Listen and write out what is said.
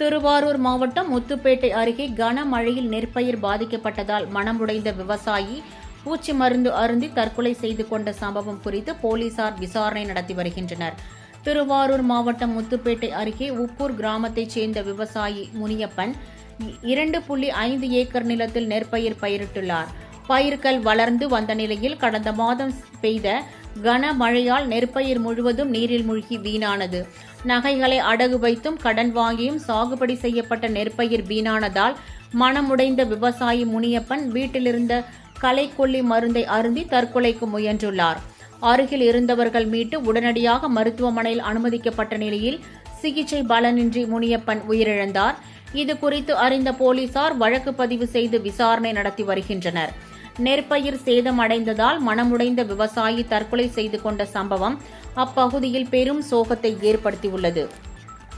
திருவாரூர் மாவட்டம் முத்துப்பேட்டை அருகே கனமழையில் நெற்பயிர் பாதிக்கப்பட்டதால் மனமுடைந்த விவசாயி பூச்சி மருந்து அருந்தி தற்கொலை செய்து கொண்ட சம்பவம் குறித்து போலீசார் விசாரணை நடத்தி வருகின்றனர். திருவாரூர் மாவட்டம் முத்துப்பேட்டை அருகே உப்பூர் கிராமத்தைச் சேர்ந்த விவசாயி முனியப்பன் இரண்டு புள்ளி ஐந்து ஏக்கர் நிலத்தில் நெற்பயிர் பயிரிட்டுள்ளார். பயிர்கள் வளர்ந்து வந்த நிலையில் கடந்த மாதம் பெய்த கனமழையால் நெற்பயிர் முழுவதும் நீரில் மூழ்கி வீணானது. நகைகளை அடகு வைத்தும் கடன் வாங்கியும் சாகுபடி செய்யப்பட்ட நெற்பயிர் வீணானதால் மனமுடைந்த விவசாயி முனியப்பன் வீட்டிலிருந்த கலைக்கொல்லி மருந்தை அருந்தி தற்கொலைக்கு முயன்றுள்ளார். அருகில் இருந்தவர்கள் மீட்டு உடனடியாக மருத்துவமனையில் அனுமதிக்கப்பட்ட நிலையில் சிகிச்சை பலனின்றி முனியப்பன் உயிரிழந்தார். இது குறித்து அறிந்த போலீசார் வழக்கு பதிவு செய்து விசாரணை நடத்தி வருகின்றனர். நெற்பயிர் சேதமடைந்ததால் மனமுடைந்த விவசாயி தற்கொலை செய்து கொண்ட சம்பவம் அப்பகுதியில் பெரும் சோகத்தை ஏற்படுத்தியுள்ளது.